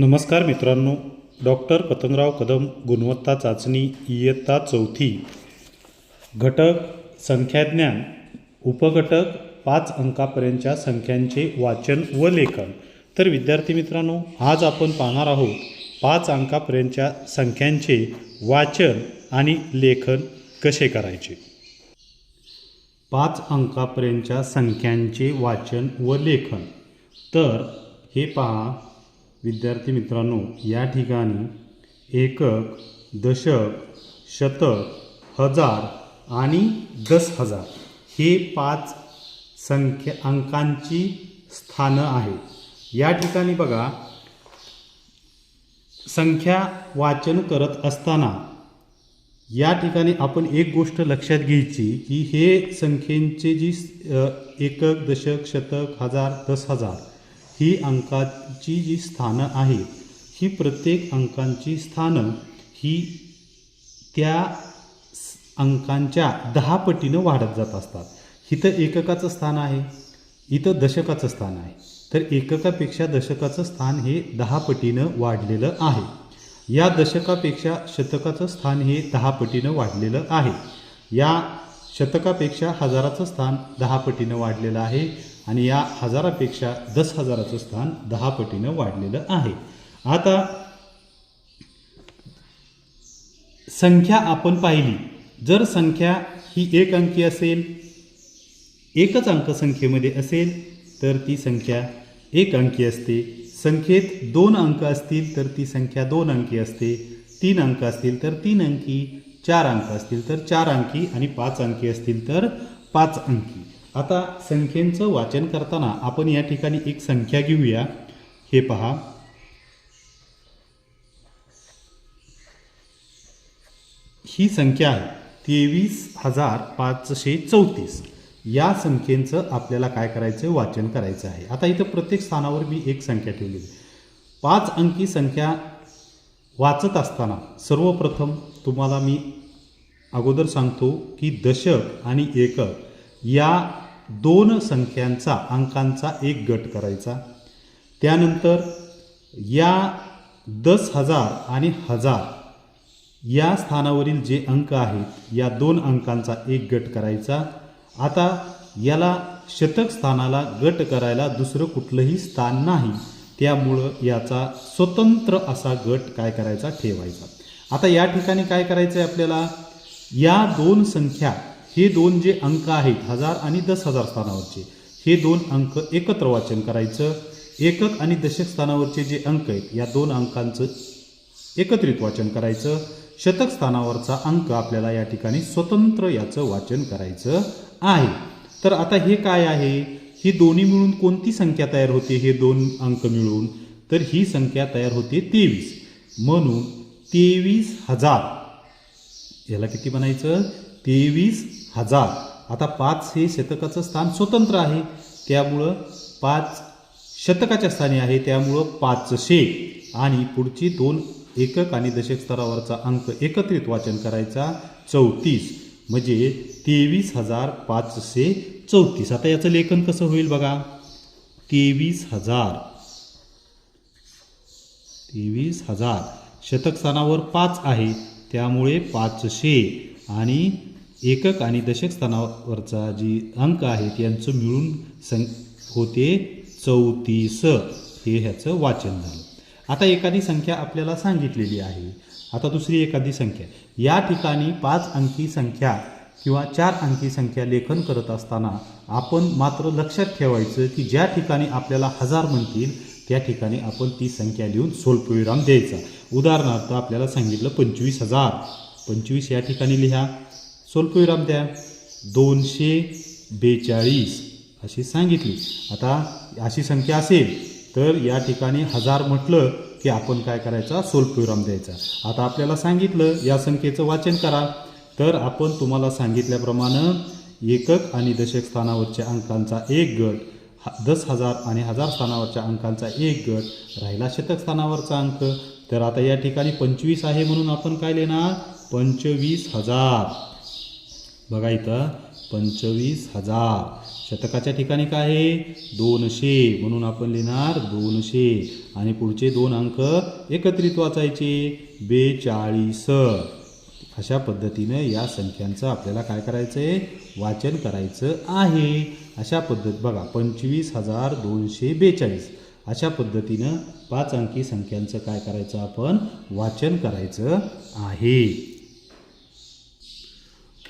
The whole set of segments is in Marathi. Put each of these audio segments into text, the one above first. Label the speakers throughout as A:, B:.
A: नमस्कार मित्रांनो डॉक्टर पतंगराव कदम गुणवत्ता चाचणी इयत्ता चौथी घटक संख्याज्ञान उपघटक पाच अंकापर्यंतच्या संख्यांचे वाचन व लेखन. तर विद्यार्थी मित्रांनो आज आपण पाहणार आहोत पाच अंकापर्यंतच्या संख्यांचे वाचन आणि लेखन कसे करायचे? पाच अंकापर्यंतच्या संख्यांचे वाचन व लेखन. तर हे पहा विद्यार्थी मित्रांनो या ठिकाणी एकक दशक शतक हजार आणि दस हजार हे पाच संख्या अंकांची स्थानं आहेत. या ठिकाणी बघा संख्या वाचन करत असताना या ठिकाणी आपण एक गोष्ट लक्षात घ्यायची की हे संख्येचे जी एकक दशक शतक हजार दस हजार ही अंकाची जी स्थानं आहेत ही प्रत्येक अंकांची स्थानं ही त्या अंकांच्या दहा पटीनं वाढत जात असतात. इथं एककाचं स्थान आहे इथं दशकाचं स्थान आहे. तर एककापेक्षा दशकाचं स्थान हे दहा पटीनं वाढलेलं आहे. या दशकापेक्षा शतकाचं स्थान हे दहा पटीनं वाढलेलं आहे. या शतकापेक्षा हजाराचं स्थान दहा पटीनं वाढलेलं आहे. आणि या हजारापेक्षा दस हजाराचं स्थान दहा पटीनं वाढलेलं आहे. आता संख्या आपण पाहिली. जर संख्या ही एक अंकी असेल एकच अंक संख्येमध्ये असेल तर ती संख्या एक अंकी असते. संख्येत दोन अंक असतील तर ती संख्या दोन अंकी असते. तीन अंक असतील तर तीन अंकी. चार अंक असतील तर चार अंकी. आणि पाच अंकी असतील तर पाच अंकी. आता संख्येचं वाचन करताना आपण या ठिकाणी एक संख्या घेऊया. हे पहा. ही संख्या आहे तेवीस हजार पाचशे चौतीस. या संख्येचं आपल्याला काय करायचं? वाचन करायचं आहे. आता इथं प्रत्येक स्थानावर मी एक संख्या ठेवली आहे. पाच अंकी संख्या वाचत असताना सर्वप्रथम तुम्हाला मी अगोदर सांगतो की दशक आणि एकक या दोन संख्यांचा अंकांचा एक गट करायचा. त्यानंतर या दस हजार आणि हजार या स्थानावरील जे अंक आहेत या दोन अंकांचा एक गट करायचा. आता याला शतक स्थानाला गट करायला दुसरं कुठलंही स्थान नाही. त्यामुळं याचा स्वतंत्र असा गट काय करायचा ठेवायचा. आता या ठिकाणी काय करायचं आहे आपल्याला? या दोन संख्या हे दोन जे अंक आहेत हजार आणि दस हजार स्थानावरचे हे दोन अंक एकत्र वाचन करायचं. एकक आणि दशक स्थानावरचे जे अंक आहेत या दोन अंकांचं एकत्रित वाचन करायचं. शतक स्थानावरचा अंक आपल्याला या ठिकाणी स्वतंत्र याचं वाचन करायचं आहे. तर आता हे काय आहे? ही दोन्ही मिळून कोणती संख्या तयार होते? हे दोन अंक मिळून. तर ही संख्या तयार होते तेवीस. म्हणून तेवीस हजार. याला किती म्हणायचं? तेवीस हजार. आता पाच हे शतकाचं स्थान स्वतंत्र आहे. त्यामुळं पाच शतकाच्या स्थानी आहे. त्यामुळं पाचशे. आणि पुढची दोन एकक आणि दशक स्तरावरचा अंक एकत्रित वाचन करायचा. चौतीस. म्हणजे तेवीस हजार पाचशे चौतीस. आता याचं लेखन कसं होईल बघा. तेवीस हजार. तेवीस हजार. शतक स्थानावर पाच आहे. त्यामुळे पाचशे. आणि एकक आणि दशक स्थानावरचा जी अंक आहेत यांचं मिळून सं होते चौतीस. हे ह्याचं वाचन झालं. आता एखादी संख्या आपल्याला सांगितलेली आहे. आता दुसरी एखादी संख्या. या ठिकाणी पाच अंकी संख्या किंवा चार अंकी संख्या लेखन करत असताना आपण मात्र लक्षात ठेवायचं की ज्या ठिकाणी आपल्याला हजार म्हणतील त्या ठिकाणी आपण ती संख्या लिहून स्वल्पविराम द्यायचा. उदाहरणार्थ आपल्याला सांगितलं पंचवीस हजार. पंचवीस या ठिकाणी लिहा. सोल्पविराम द्या दोनशे बेचाळीस अशी सांगितली. आता अशी संख्या असेल तर या ठिकाणी हजार म्हटलं की आपण काय करायचा? सोल्पविराम द्यायचा. आता आपल्याला सांगितलं या संख्येचं वाचन करा. तर आपण तुम्हाला सांगितल्याप्रमाणे एकक आणि दशक स्थानावरच्या अंकांचा एक गट हा दस हजार आणि हजार स्थानावरच्या अंकांचा एक गट राहिला शतक स्थानावरचा अंक. तर आता या ठिकाणी पंचवीस आहे म्हणून आपण काय लिहिणार? पंचवीस हजार. बघा इथं पंचवीस हजार. शतकाच्या ठिकाणी काय आहे? दोनशे. म्हणून आपण लिहिणार दोनशे. आणि पुढचे दोन अंक एकत्रित वाचायचे बेचाळीस. अशा पद्धतीनं या संख्यांचं आपल्याला काय करायचं आहे वाचन करायचं आहे. अशा पद्धत बघा पंचवीस हजार दोनशे बेचाळीस. अशा पद्धतीनं पाच अंकी संख्यांचं काय करायचं? आपण वाचन करायचं आहे.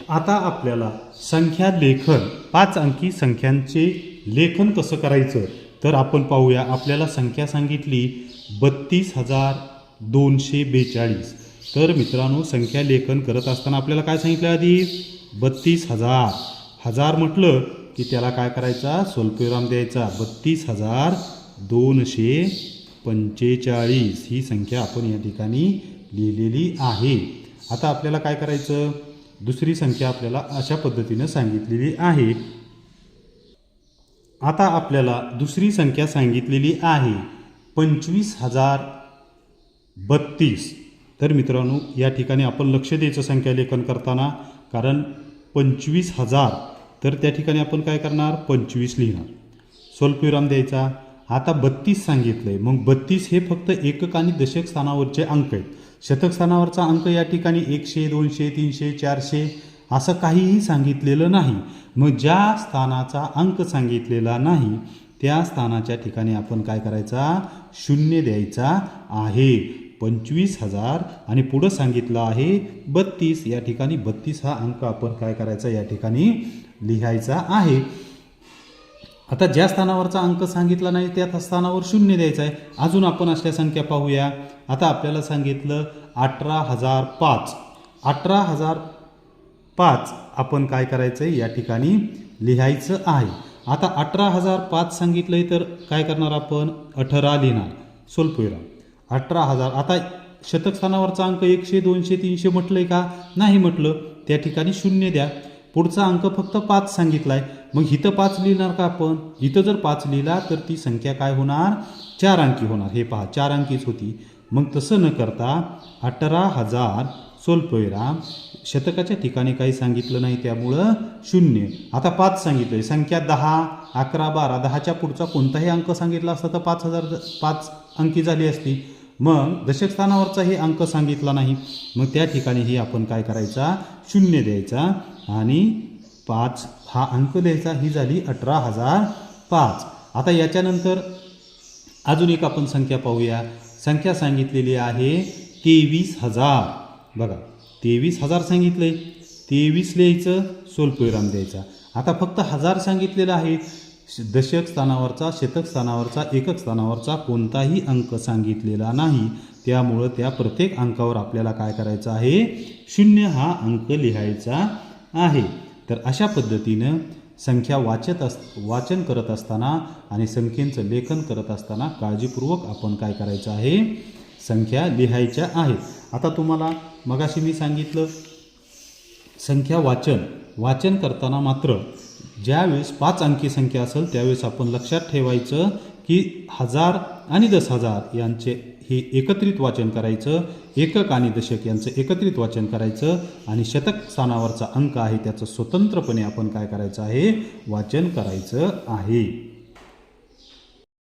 A: आता आपल्याला संख्या लेखन पाच अंकी संख्यांचे लेखन कसं करायचं? तर आपण पाहूया आपल्याला संख्या सांगितली बत्तीस हजार दोनशे बेचाळीस. तर मित्रांनो संख्या लेखन करत असताना आपल्याला काय सांगितलं आधी? बत्तीस हजार. हजार म्हटलं की त्याला काय करायचा? स्वल्पविराम द्यायचा. बत्तीस हजार दोनशे पंचेचाळीस. ही संख्या आपण या ठिकाणी लिहिलेली आहे. आता आपल्याला काय करायचं? दुसरी संख्या आपल्याला अशा पद्धतीनं सांगितलेली आहे. आता आपल्याला दुसरी संख्या सांगितलेली आहे. पंचवीस हजार बत्तीस. तर मित्रांनो या ठिकाणी आपण लक्ष द्यायचं संख्या लेखन करताना कारण पंचवीस हजार. तर त्या ठिकाणी आपण काय करणार? पंचवीस लिहिणार. स्वल्पविराम द्यायचा. आता बत्तीस सांगितलं आहे मग बत्तीस हे फक्त एकक आणि दशक स्थानावरचे अंक आहेत. शतकस्थानावरचा अंक या ठिकाणी एकशे दोनशे तीनशे चारशे असं काहीही सांगितलेलं नाही. मग ज्या स्थानाचा अंक सांगितलेला नाही त्या स्थानाच्या ठिकाणी आपण काय करायचा? शून्य द्यायचा आहे. पंचवीस हजार आणि पुढं सांगितलं आहे बत्तीस. या ठिकाणी बत्तीस हा अंक आपण काय करायचा? या ठिकाणी लिहायचा आहे. आता ज्या स्थानावरचा अंक सांगितला नाही त्या स्थानावर शून्य द्यायचा आहे. अजून आपण अशा संख्या पाहूया. आता आपल्याला सांगितलं अठरा हजार पाच. अठरा हजार पाच आपण काय करायचं आहे या ठिकाणी लिहायचं आहे. आता अठरा हजार पाच सांगितलंय तर काय करणार आपण? अठरा लिहिणार. सोलपुरा अठरा हजार आता शतक स्थानावरचा अंक एकशे दोनशे तीनशे म्हटलंय का? नाही म्हटलं. त्या ठिकाणी शून्य द्या. पुढचा अंक फक्त पाच सांगितलाय. मग इथं पाच लिहिणार का आपण? इथं जर पाच लिहिला तर ती संख्या काय होणार? चार अंकी होणार. हे पहा चार अंकीच होती. मग तसं न करता अठरा हजार सोल्पविराम शतकाच्या ठिकाणी काही सांगितलं नाही त्यामुळं शून्य. आता पाच सांगितलंय. संख्या दहा अकरा बारा दहाच्या पुढचा कोणताही अंक सांगितला असता तर पाच हजार पाच अंकी झाली असती. मग दशकस्थानावरचा हे अंक सांगितला नाही. मग त्या ठिकाणीही आपण काय करायचा? शून्य द्यायचा. आणि पाच हा अंक द्यायचा ही झाली अठरा हजार पाच. आता याच्यानंतर अजून एक आपण संख्या पाहूया. संख्या सांगितलेली आहे तेवीस हजार. बघा तेवीस हजार सांगितले तेवीस लिहायचं सोलपुराम द्यायचा. आता फक्त हजार सांगितलेलं आहे. दशक स्थानावरचा शतक स्थानावरचा एकक स्थानावरचा कोणताही अंक सांगितलेला नाही. त्यामुळं त्या प्रत्येक अंकावर आपल्याला काय करायचं आहे? शून्य हा अंक लिहायचा. आहे. तर अशा पद्धतीनं संख्या वाचत अस वाचन करत असताना आणि संख्येचं लेखन करत असताना काळजीपूर्वक आपण काय करायचं आहे? संख्या लिहायच्या आहेत. आता तुम्हाला मगाशी मी सांगितलं संख्या वाचन. वाचन करताना मात्र ज्यावेळेस पाच अंकी संख्या असेल त्यावेळेस आपण लक्षात ठेवायचं की हजार आणि दस हजार यांचे हे एकत्रित वाचन करायचं एकक आणि दशक यांचं एकत्रित वाचन करायचं आणि शतक स्थानावरचा अंक आहे त्याचं स्वतंत्रपणे आपण काय करायचं आहे? वाचन करायचं आहे.